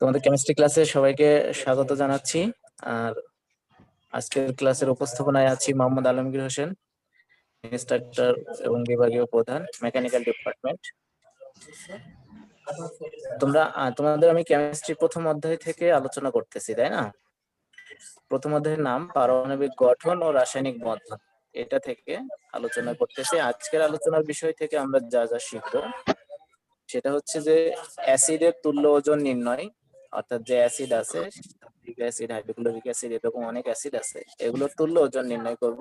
তোমাদের কেমিস্ট্রি ক্লাসে সবাইকে স্বাগত জানাচ্ছি। আর আজকের ক্লাসের উপস্থাপনায় আছি মোহাম্মদ আলমগীর হোসেন ইনস্ট্রাক্টর এবং বিভাগীয় প্রধান মেকানিক্যাল ডিপার্টমেন্ট তোমরা তোমাদের আমি কেমিস্ট্রি প্রথম অধ্যায় থেকে আলোচনা করতেছি, তাই না? প্রথম অধ্যায়ের নাম পারমাণবিক গঠন ও রাসায়নিক বন্ধন। এটা থেকে আলোচনা করতেছি। আজকের আলোচনার বিষয় থেকে আমরা যা যা শিখব, সেটা হচ্ছে যে অ্যাসিডের তুল্য ওজন নির্ণয় অর্থাৎ যে অ্যাসিড আছে অ্যাসিড, হাইড্রোক্লোরিক অ্যাসিড এরকম অনেক অ্যাসিড আছে এগুলোর তুল্য ওজন নির্ণয় করব।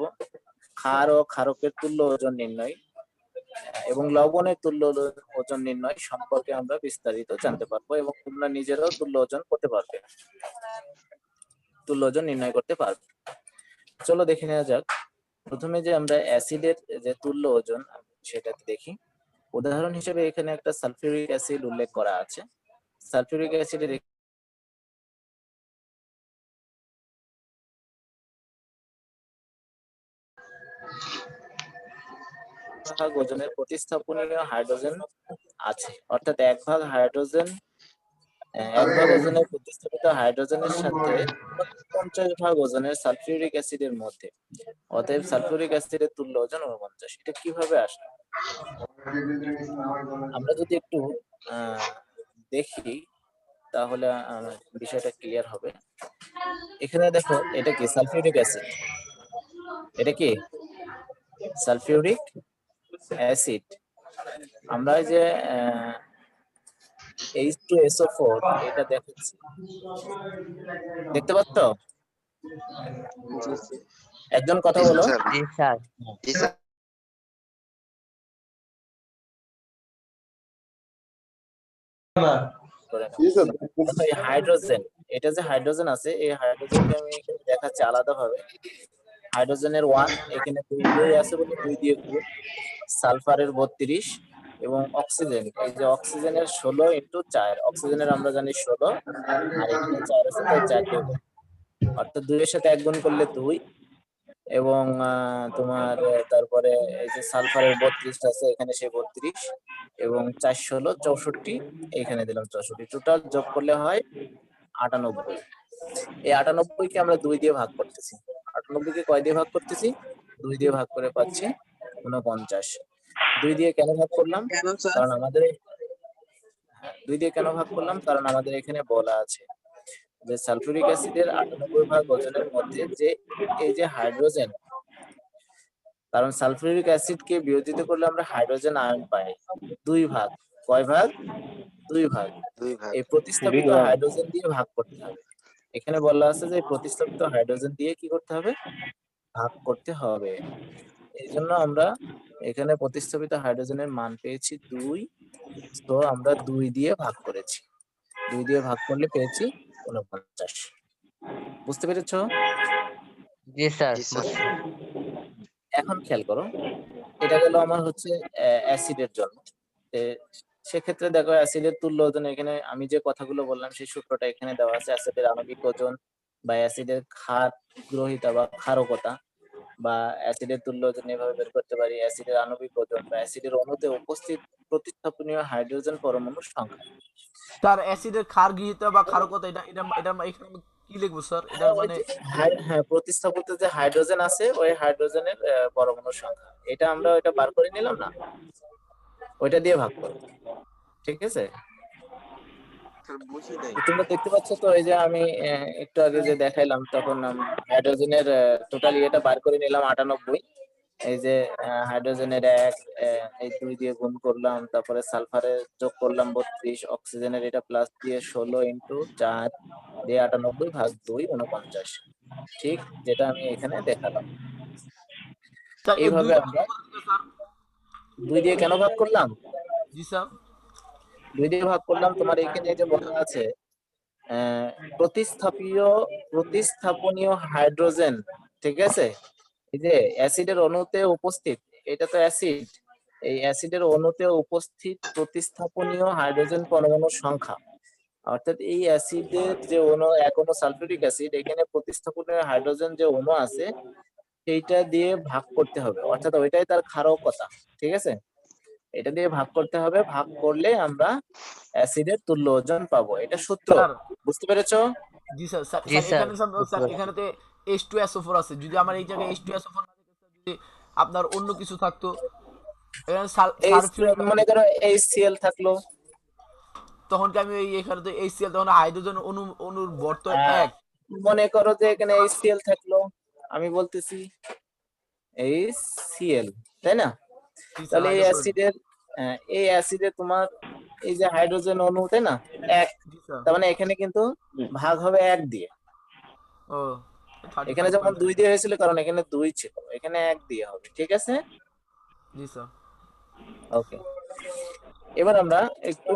ক্ষার ও ক্ষারকের তুল্য ওজন নির্ণয়, এবং লবণের তুল্য ওজন নির্ণয় সম্পর্কে আমরা বিস্তারিত জানতে পারব, এবং তোমরা নিজেরাও তুল্য ওজন করতে পারবে। তুল্য ওজন নির্ণয় করতে পারবে। চলো দেখে নেওয়া যাক। প্রথমে যে আমরা অ্যাসিডের যে তুল্য ওজন সেটা দেখি। উদাহরণ হিসেবে এখানে একটা সালফিউরিক অ্যাসিড উল্লেখ করা আছে। সালফিউরিক অ্যাসিডের ভাগ ওজনের প্রতিস্থাপনীয় হাইড্রোজেন আছে। অর্থাৎ এক ভাগ হাইড্রোজেন এক ভাগ ওজনের প্রতিস্থাপিত হাইড্রোজেনের সাথে পঞ্চাশ ভাগ ওজনের সালফিউরিক অ্যাসিডের মধ্যে। অতএব সালফিউরিক অ্যাসিডের তুল্য ওজন উনপঞ্চাশ। এটা কীভাবে আসলো? আমরা যদি একটু দেখি, তাহলে বিষয়টা ক্লিয়ার হবে। এখানে দেখো, এটা কি সালফিউরিক অ্যাসিড? এটা কি? সালফিউরিক অ্যাসিড আমরা এই যে এইচ টু এসও ফোর এটা দেখাচ্ছি। দেখতে পাচ্ছ? একজন কথা বলো। জি স্যার। জি স্যার। হাইড্রোজেন এটা যে হাইড্রোজেন আছে এই হাইড্রোজেনকে আমি এখানে দেখাচ্ছি আলাদা ভাবে হাইড্রোজেনের ওয়ান এখানে দুই দুই আছে বলে দুই দিয়ে গুণ। সালফারের বত্রিশ এবং অক্সিজেন। এই যে অক্সিজেনের ষোলো ইন্টু চার, অক্সিজেনের আমরা জানি ষোলো, আর এখানে চার আছে তাই চার দিয়ে গুণ। অর্থাৎ দুইয়ের সাথে এক গুণ করলে দুই এবং তোমার তারপরে এই যে সালফারের বত্রিশ আছে এখানে সেই বত্রিশ এবং চার ষোলো চৌষট্টি, এখানে দিলাম চৌষট্টি। টোটাল যোগ করলে হয় আটানব্বই। এই আটানব্বই কে আমরা দুই দিয়ে ভাগ করতেছি। আটানব্বই কে কয় দিয়ে ভাগ করতেছি? দুই দিয়ে ভাগ করে পাচ্ছি উনপঞ্চাশ দুই দিয়ে কেন ভাগ করলাম? কারণ আমাদের হ্যাঁ, দুই দিয়ে কেন ভাগ করলাম? কারণ আমাদের এখানে বলা আছে যে সালফিউরিক অ্যাসিডের আটানব্বই ভাগ ওজনের মধ্যে যে এই যে হাইড্রোজেন কারণ সালফিউরিক অ্যাসিড কে বিয়োজিত করলে আমরা হাইড্রোজেন আয়ন পাই। দুই ভাগ। কয় ভাগ? দুই ভাগ। দুই ভাগ। এই প্রতিস্থাপিত হাইড্রোজেন দিয়ে ভাগ করতে হবে। এখানে বলা আছে যে প্রতিস্থাপিত হাইড্রোজেন দিয়ে কি করতে হবে? ভাগ করতে হবে। এই জন্য আমরা এখানে প্রতিস্থাপিত হাইড্রোজেনের মান পেয়েছি দুই। তো আমরা দুই দিয়ে ভাগ করেছি। দুই দিয়ে ভাগ করলে পেয়েছি উনপঞ্চাশ বুঝতে পেরেছ? জি স্যার এখন খেয়াল করো এটা গেল আমার হচ্ছে অ্যাসিডের জন্য সেক্ষেত্রে দেখো অ্যাসিডের তুল্য ওজন এখানে আমি যে কথাগুলো বললাম সেই সূত্রটা এখানে দেওয়া আছে। অ্যাসিডের আণবিক ওজন বা অ্যাসিডের ক্ষার গ্রহিতা বা ক্ষারকতা বা অ্যাসিডের তুল্য ওজন এভাবে বের করতে পারি। অ্যাসিডের আণবিক ওজন বা অ্যাসিডের অণুতে উপস্থিত প্রতিস্থাপনীয় হাইড্রোজেন পরমাণুর সংখ্যা। স্যার অ্যাসিডের ক্ষার গৃহীত বা ক্ষারকতা এটা এটা এটা এখানে কি লিখব স্যার? এটা মানে হ্যাঁ প্রতিস্থাপিত যে হাইড্রোজেন আছে ওই হাইড্রোজেনের পরমাণুর সংখ্যা। এটা আমরা এটা বার করে নিলাম না? ওইটা দিয়ে ভাগ করব ঠিক আছে? তোমরা দেখতে পাচ্ছ তো এই যে আমি আহ, একটু আগে যে দেখাইলাম তখন হাইড্রোজেনের টোটাল ইয়েটা বার করে নিলাম আটানব্বই। এই যে হাইড্রোজেনের এক আহ, এই দুই দিয়ে গুণ করলাম তারপরে সালফারের যোগ করলাম বত্রিশ অক্সিজেনের এটা প্লাস দিয়ে ষোলো ইন্টু চার দিয়ে আটানব্বই ভাগ দুই উনপঞ্চাশ ঠিক যেটা আমি এখানে দেখালাম। এইভাবে আমরা- দুই দিয়ে কেন ভাগ করলাম? জি স্যার। দুই দিয়ে ভাগ করলাম তোমার এখানে যে বলা আছে প্রতিস্থাপীয় প্রতিস্থাপনীয় হাইড্রোজেন ঠিক আছে? এই যে অ্যাসিডের অণুতে উপস্থিত এটা তো অ্যাসিড। এই অ্যাসিডের অণুতে উপস্থিত প্রতিস্থাপনীয় হাইড্রোজেন পরমাণুর সংখ্যা। অর্থাৎ এই অ্যাসিডের যে অণু এক অণু সালফিউরিক অ্যাসিড এখানে প্রতিস্থাপনীয় হাইড্রোজেন যে অণু আছে সেইটা দিয়ে ভাগ করতে হবে। অর্থাৎ ওইটাই তার ক্ষারকতা ঠিক আছে? এটা দিয়ে ভাগ করতে হবে ভাগ করলে আমরা অ্যাসিডের তুল্য ওজন পাবো। এটা সূত্র। বুঝতে পেরেছ? জি স্যার। এখানে স্যার এইচ টু এসও আছে। যদি আমার এই জায়গায় এইচ টু এসও ফোর না থাকতো, স্যার, যদি আপনার অন্য কিছু থাকতো এখানে সাল- এই সালফিউরিক মনে করো এইচসিএল থাকল। তখন কি আমি এই এখানে তো এইচসিএল তখন হাইড্রোজেন অণু অণুর ভর তো হ্যাঁ। এক? মনে করো যে এখানে এইচসিএল থাকল। আমি বলতেছি এইচসিএল তাই না? তাহলে এই। অ্যাসিডের এই অ্যাসিডে তোমার এই যে হাইড্রোজেন অণু তাই না? এক তার মানে এখানে কিন্তু ভাগ হবে এক দিয়ে। ও এখানে point দুই দিয়ে হয়েছিল কারণ এখানে দুই ছিল এখানে এক দিয়ে হবে ঠিক আছে? জি স্যার। ওকে। এবার আমরা একটু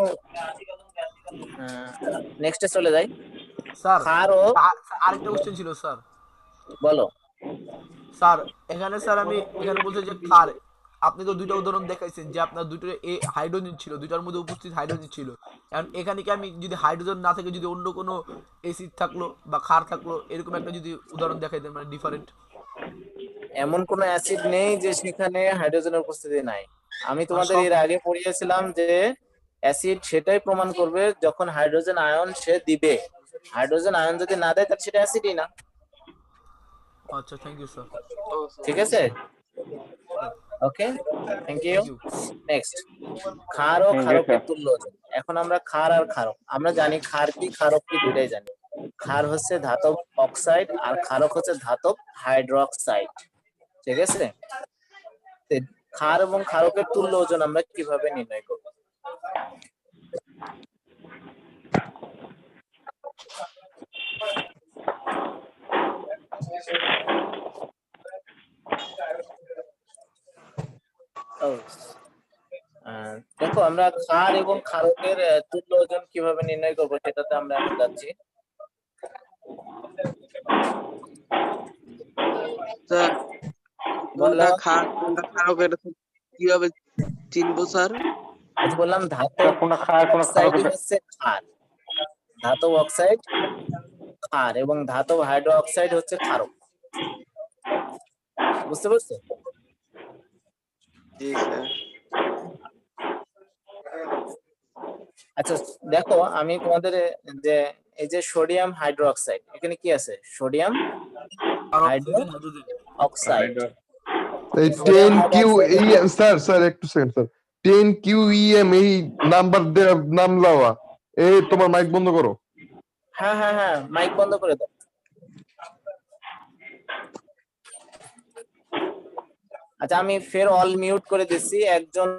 নেক্সটে চলে যাই। স্যার আর- আরেকটা কোশ্চেন ছিল স্যার। বলো। স্যার এখানে স্যার আমি এখানে বলছি যে ক্ষার আপনি তো দুইটা উদাহরণ দেখাইছেন যে আপনার দুটো এ হাইড্রোজেন ছিল দুইটার মধ্যে উপস্থিত হাইড্রোজেন ছিল। এখন এখানে কি আমি যদি হাইড্রোজেন না থাকে যদি অন্য কোনো এসিড থাকল বা ক্ষার থাকল এরকম একটা যদি উদাহরণ দেখাই দেন মানে ডিফারেন্ট এমন কোনো অ্যাসিড নেই যে সেখানে হাইড্রোজেনের উপস্থিতি নাই। আমি তোমাদের এর আগে পড়িয়েছিলাম যে অ্যাসিড সেটাই প্রমাণ করবে যখন হাইড্রোজেন আয়ন সে দিবে। হাইড্রোজেন আয়ন যদি না দেয় তাহলে সেটা অ্যাসিডই না। আচ্ছা থ্যাংক ইউ স্যার ঠিক আছে? ওকে থ্যাংক ইউ নেক্সট খার ও খারকের তুল্য ওজন। এখন আমরা ক্ষার আর খারক আমরা জানি ক্ষার কি খারক কি দুটাই জানি। ক্ষার হচ্ছে ধাতব অক্সাইড আর ক্ষারক হচ্ছে ধাতব হাইড্রোক্সাইড ঠিক আছে? তো ক্ষার এবং ক্ষারকের তুল্য ওজন আমরা কীভাবে নির্ণয় করব? ও, আহ, দেখো আমরা ক্ষার এবং ক্ষারকের তুল্য ওজন কীভাবে নির্ণয় করব সেটাতে আমরা এখন যাচ্ছি। খার কীভাবে চিনবো স্যার? ক্ষার ধাতব অক্সাইড ক্ষার এবং ধাতব হাইড্রো অক্সাইড হচ্ছে ক্ষারক। বুঝতে পারছ আচ্ছা দেখো আমি তোমাদের যে এই যে সোডিয়াম হাইড্রো অক্সাইড এখানে কি আছে? সোডিয়াম আর হাইড্রো- অক্সাইড এই টেন কিউ এই স্যার স্যার একটু second sir. Ten Q EM এই নাম্বার দেওয়া নাম লাওয়া। এই তোমার মাইক বন্ধ করো। হ্যাঁ হ্যাঁ হ্যাঁ মাইক বন্ধ করে দাও। আচ্ছা আমি ফের অল মিউট করে দিছি একজন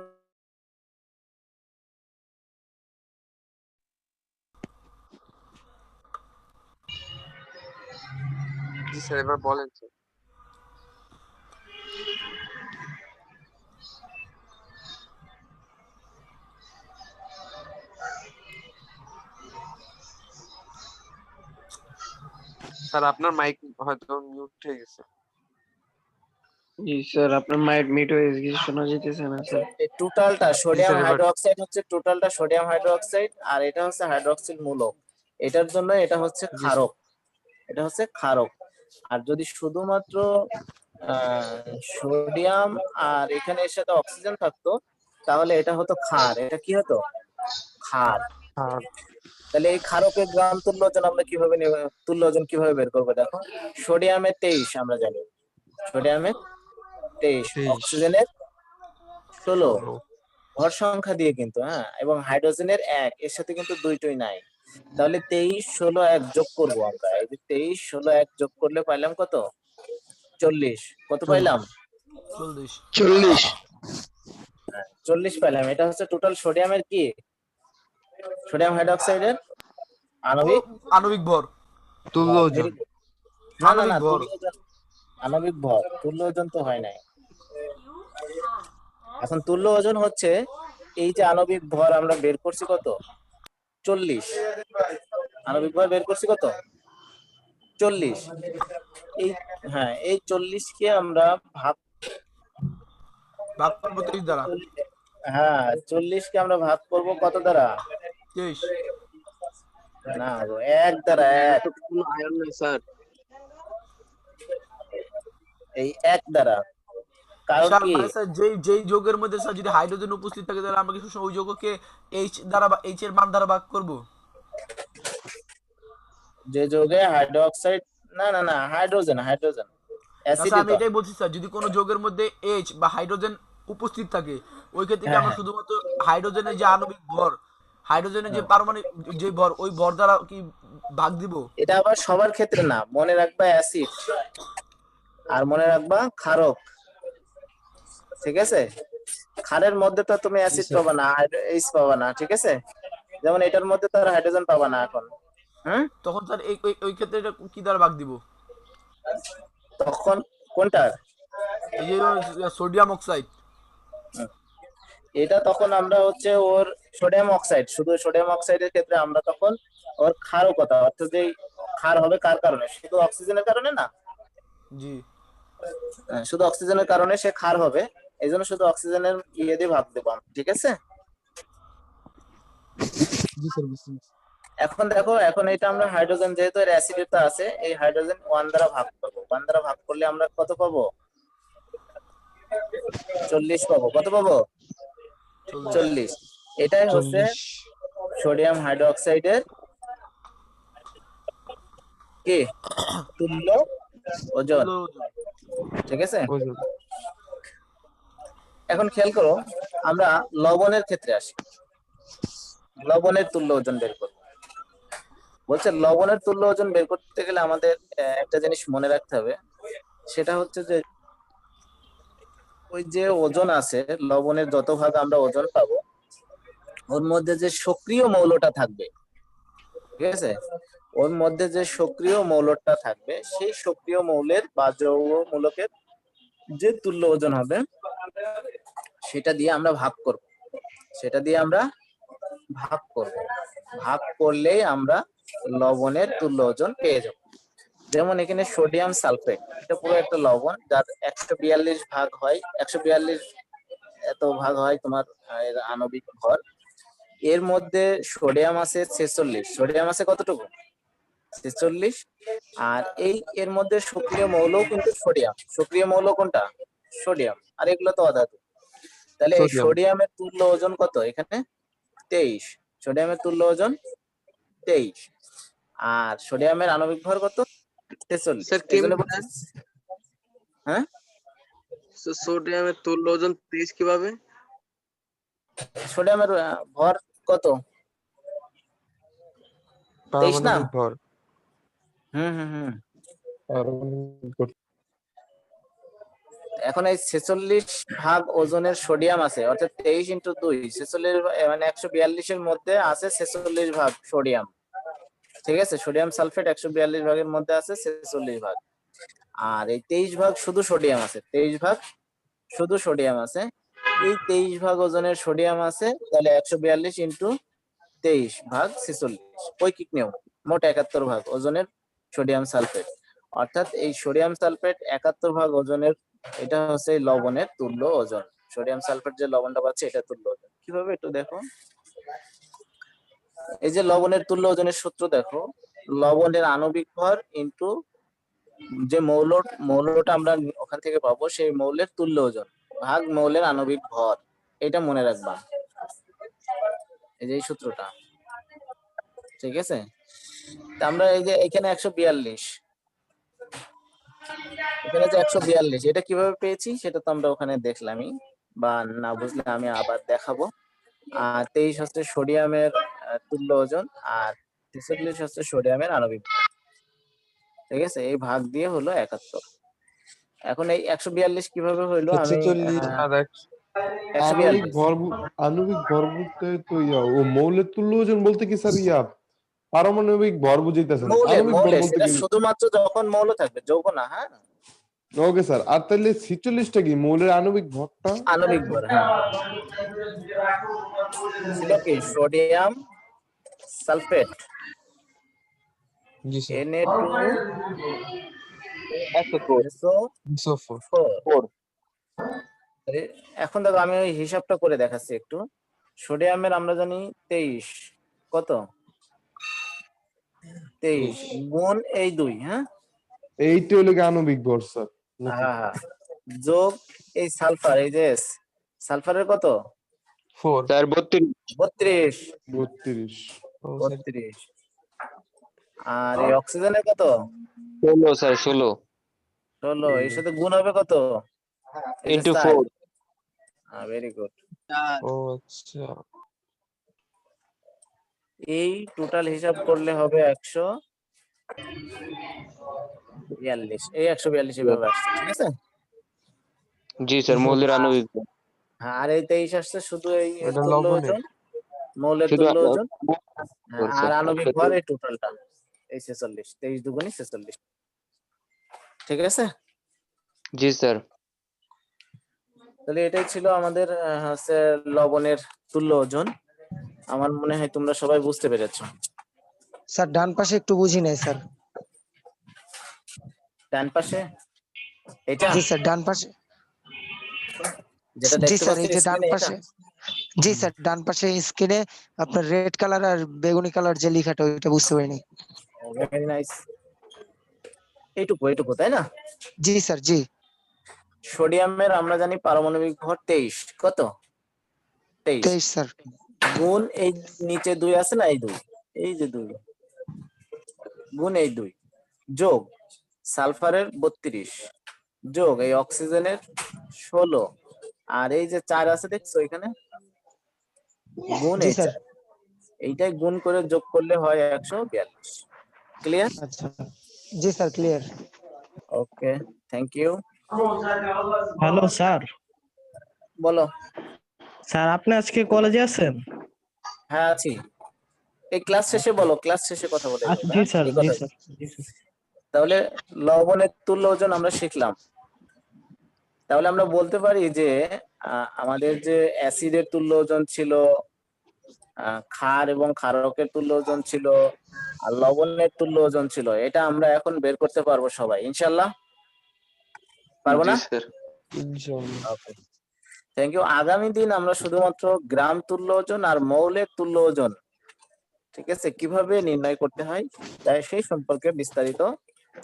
জি স্যার, এবার বলেন, স্যার। স্যার আপনার মাইক হয়তো মিউট হয়ে গেছে। জি স্যার আপনার মাইট মিট হয়ে গেছে শোনা যেতেছে না স্যার। টোটালটা সোডিয়াম হাইড্রোক্সাইড হচ্ছে টোটালটা সোডিয়াম হাইড্রোক্সাইড আর এটা হচ্ছে হাইড্রোক্সিল মূলক। এটার জন্য এটা হচ্ছে ক্ষারক। এটা হচ্ছে ক্ষারক। আর যদি শুধুমাত্র সোডিয়াম আর এখানে এর সাথে অক্সিজেন থাকতো তাহলে এটা হতো ক্ষার। এটা কি হতো? ক্ষার। তাহলে এই ক্ষারকের গ্রাম তুল্য ওজন আমরা কীভাবে নিব- তুল্য ওজন কীভাবে বের করব দেখো? সোডিয়ামের তেইশ আমরা জানি। সোডিয়ামের তেইশ। অক্সিজেনের ষোলো। ভর সংখ্যা দিয়ে কিন্তু হ্যাঁ? এবং হাইড্রোজেনের এক। এর সাথে কিন্তু দুইটাই নাই। তাহলে তেইশ ষোলো এক যোগ করব আমরা। এই যে তেইশ ষোলো এক যোগ করলে পাইলাম কত? চল্লিশ। কত পাইলাম? চল্লিশ। চল্লিশ। চল্লিশ পাইলাম। এটা হচ্ছে টোটাল সোডিয়ামের কি? সোডিয়াম হাইড্রোক্সাইডের আণবিক আণবিক ভর। তুল্য ওজন। না না আণবিক ভর। আণবিক ভর। তুল্য ওজন তো হয় নাই। এখন তুল্য ওজন হচ্ছে এই যে আণবিক ভর আমরা বের করছি কত? চল্লিশ। আণবিক ভর বের করছি কত? চল্লিশ। এই হ্যাঁ এই চল্লিশকে আমরা ভাগ ভাগ করব তেইশ দ্বারা হ্যাঁ চল্লিশকে আমরা ভাগ করব কত দ্বারা? তেইশ না এক দ্বারা এক। কোনো আয়ন নেই স্যার এই এক দ্বারা। কারণ কি? মানে যেই যেই যৌগের মধ্যে স্যার যদি হাইড্রোজেন উপস্থিত থাকে তাহলে আমরা কি ওই যৌগকে এইচ দ্বারা বা এইচ এর মান দ্বারা ভাগ করব? যে যৌগে হাইড্রোক্সাইড না না না হাইড্রোজেন হাইড্রোজেন না স্যার আমি এটাই বলছি স্যার যদি কোনো যৌগের মধ্যে এইচ বা হাইড্রোজেন উপস্থিত থাকে ওই ক্ষেত্রে কি হ্যাঁ, আমরা হ্যাঁ। শুধুমাত্র হাইড্রোজেনের যে আণবিক ভর হাইড্রোজেনের যে পারমাণবিক যে ভর ওই ভর দ্বারা কি ভাগ দিব? এটা আবার সবার ক্ষেত্রে না মনে রাখবা অ্যাসিড। আর মনে রাখবা ক্ষারক। ঠিক আছে? ক্ষারের মধ্যে তো তুমি অ্যাসিড পাবা না এইচ পাবা না ঠিক আছে? যেমন এটার মধ্যে তো আর হাইড্রোজেন পাবা না এখন। হুম? তখন স্যার এই ওই- ওই ক্ষেত্রে এটা কি দ্বারা ভাগ দিব? তখন কোনটার? এই যে সোডিয়াম অক্সাইড। এটা তখন আমরা হচ্ছে ওর সোডিয়াম অক্সাইড শুধু সোডিয়াম অক্সাইডের ক্ষেত্রে আমরা তখন ওর ক্ষারকতা অর্থাৎ যে ক্ষার হবে কার কারণে? শুধু অক্সিজেনের কারণে না? জি। হ্যাঁ, শুধু অক্সিজেনের কারণে সে ক্ষার হবে এই জন্য শুধু অক্সিজেনের ইয়ে দিয়ে ভাগ দেবো ঠিক আছে? এখন দেখো এখন এটা আমরা হাইড্রোজেন যেহেতু এর অ্যাসিডিটা আছে এই হাইড্রোজেন ওয়ান দ্বারা ভাগ করব। ওয়ান দ্বারা ভাগ করলে আমরা কত পাবো? চল্লিশ পাবো। কত পাবো? চল্লিশ। এটাই হচ্ছে সোডিয়াম হাইড্রোক্সাইডের কি? তুল্য ওজন। ঠিক আছে? এখন খেয়াল করো আমরা লবণের ক্ষেত্রে আসি। লবণের তুল্য ওজন বের করব। বলছে লবণের তুল্য ওজন বের করতে গেলে আমাদের একটা জিনিস মনে রাখতে হবে। সেটা হচ্ছে যে ওই যে ওজন আছে লবণের যত ভাগ আমরা ওজন পাবো ওর মধ্যে যে সক্রিয় মৌলটা থাকবে, ঠিক আছে? ওর মধ্যে যে সক্রিয় মৌলটা থাকবে, সেই সক্রিয় মৌলের বা যৌগ মূলকের যে তুল্য ওজন হবে, সেটা দিয়ে আমরা ভাগ করব। সেটা দিয়ে আমরা ভাগ করব। ভাগ করলেই আমরা লবণের তুল্য ওজন পেয়ে যাব। যেমন এখানে সোডিয়াম সালফেট, এটা পুরো একটা লবণ, যার একশো বিয়াল্লিশ ভাগ হয়, একশো বিয়াল্লিশ এত ভাগ হয় তোমার আণবিক ভর। এর মধ্যে সোডিয়াম আছে ছেচল্লিশ। সোডিয়াম আছে কতটুকু? ছেচল্লিশ। আর এই এর মধ্যে সক্রিয় মৌল কিন্তু সোডিয়াম। সক্রিয় মৌল কোনটা? সোডিয়াম। আর এগুলো তো অধাতু। তাহলে এই সোডিয়ামের তুল্য ওজন কত এখানে? তেইশ। সোডিয়ামের তুল্য ওজন তেইশ। আর সোডিয়ামের আণবিক ভর কত? ছেচল্লিশ। হ্যাঁ? সোডিয়ামের তুল্য ওজন তেইশ কীভাবে? সোডিয়ামের ভর কত? তেইশ না? হুম হুম হুম। এখন এই ছেচল্লিশ ভাগ ওজনের সোডিয়াম আছে অর্থাৎ তেইশ ইন্টু দুই ছেচল্লিশ মানে একশো বিয়াল্লিশের মধ্যে আছে ছেচল্লিশ ভাগ সোডিয়াম। ঠিক আছে? সোডিয়াম সালফেট একশো বিয়াল্লিশ ভাগের মধ্যে আছে ছেচল্লিশ ভাগ। আর এই তেইশ ভাগ শুধু সোডিয়াম আছে তেইশ ভাগ শুধু সোডিয়াম আছে। এই তেইশ ভাগ ওজনের সোডিয়াম আছে, তাহলে একশো বিয়াল্লিশ ইন্টু তেইশ ভাগ ছেচল্লিশ। ঐকিক নিয়ম, মোট একাত্তর ভাগ ওজনের সোডিয়াম সালফেট। অর্থাৎ এই সোডিয়াম সালফেট একাত্তর ভাগ ওজনের, এটা হচ্ছে লবণের তুল্য ওজন। সোডিয়াম সালফেট যে লবণটা পাচ্ছে, এটা তুল্য ওজন। কীভাবে একটু দেখো? এই যে লবণের তুল্য ওজনের সূত্র দেখো, লবণের আণবিক ভর ইনটু যে মৌল, মৌলটা আমরা ওখান থেকে পাবো, সেই মৌলের তুল্য ওজন। ভাগ মৌলের আণবিক ভর, এটা মনে রাখবা। এই যে সূত্রটা। ঠিক আছে? আমরা এই যে এখানে একশো বিয়াল্লিশ। এখানে যে একশো বিয়াল্লিশ, এটা কীভাবে পেয়েছি? সেটা তো আমরা ওখানে দেখলামই, বা না বুঝলে আমি আবার দেখাবো। আর তেইশ হচ্ছে সোডিয়ামের তুল্য ওজন, আর ছেচল্লিশ হচ্ছে সোডিয়ামের আণবিক ভর। ঠিক আছে? এই ভাগ দিয়ে হলো একাত্তর। এখন এই একশো বিয়াল্লিশ কীভাবে হইল? আমি আণবিক ভর আণবিক ভর বলতে তো ইয়া ও মৌলের তুল্য ওজন বলতে কি স্যার ইয়া? পারমাণবিক ভর বুঝাইতেছেন শুধুমাত্র যখন মৌল থাকবে যৌগ না হ্যাঁ? ওকে স্যার আর তাহলে ছিচল্লিশটা কি মৌলের আণবিক ভরটা? আণবিক ভর হ্যাঁ। ছিল সোডিয়াম সালফেট জি এখন দেখো আমি ওই হিসাবটা করে দেখাচ্ছি একটু। সোডিয়ামের আমরা জানি তেইশ। কত? তেইশ গুণ এই দুই হ্যাঁ? এইটা হলো কি আণবিক ভর স্যার। হ্যাঁ হ্যাঁ যোগ এই সালফার এই যে সালফারের কত? ফোর বত্রিশ। বত্রিশ। বত্রিশ। বত্রিশ। আর এই অক্সিজেনের কত? ষোলো স্যার ষোলো। ষোলো এর সাথে গুণ হবে কত? ইন্টু ফোর ভেরি গুড ও আচ্ছা। এই টোটাল হিসাব করলে হবে একশো বিয়াল্লিশ। এই একশো বিয়াল্লিশ এভাবে আসছে ঠিক আছে? জি স্যার মৌলের আণবিক হ্যাঁ, আর এই তেইশ আসছে শুধু এই তুল্য ওজন। মৌলের তুল্য ওজন। হ্যাঁ, আর আণবিক ভর এই টোটালটা এই ছেচল্লিশ তেইশ দুগুণি ছেচল্লিশ। ঠিক আছে? জি স্যার। তাহলে এটাই ছিল আমাদের হচ্ছে লবণের তুল্য ওজন। আমার মনে হয় তোমরা সবাই বুঝতে পেরেছ। স্যার ডান পাশে একটু বুঝি নাই স্যার। ডান পাশে? এটা? জি স্যার ডান পাশে। যেটা জি দেখতে স্যার এই যে ডান? পাশে। জি স্যার ডান পাশে স্ক্রিনে আপনার রেড কালার আর বেগুনি কালার যে লেখাটা ওইটা বুঝতে পারিনি। ভেরি নাইস এইটুকু এইটুকু তাই না? জি স্যার জি। সোডিয়ামের আমরা জানি পারমাণবিক ভর তেইশ কত? তেইশ। স্যার। গুণ এই নিচে দুই আছে না এই দুই? এই যে দুই। গুণ এই দুই। যোগ সালফারের বত্রিশ। যোগ এই অক্সিজেনের ষোলো। আর এই যে চার আছে দেখছ এখানে? গুণ এই স্যার। এইটাই গুণ করে যোগ করলে হয় একশো বিয়াল্লিশ। ক্লিয়ার আচ্ছা। জি sir clear okay thank you hello sir বলো। স্যার আপনি আজকে কলেজে আছেন? হ্যাঁ আছি। এই ক্লাস শেষে বলো ক্লাস শেষে কথা বলে আচ্ছা, জি হ্যাঁ? স্যার জি স্যার তাহলে লবণের তুল্য ওজন আমরা শিখলাম। তাহলে আমরা বলতে পারি যে আমাদের যে অ্যাসিডের তুল্য ওজন ছিল ক্ষার এবং ক্ষারকের তুল্য ওজন ছিল আর লবণের তুল্য ওজন ছিল এটা আমরা এখন বের করতে পারব সবাই ইনশাল্লাহ পারব না? থ্যাংক ইউ আগামী দিন আমরা শুধুমাত্র গ্রাম তুল্য ওজন আর মৌলের তুল্য ওজন ঠিক আছে কীভাবে নির্ণয় করতে হয় তাই সেই সম্পর্কে বিস্তারিত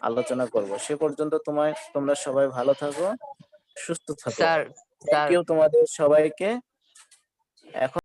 আলোচনা করব। সে পর্যন্ত তোমায় তোমরা সবাই ভালো থাকো সুস্থ থাকো। স্যার থ্যাংক ইউ তোমাদের সবাইকে। এখন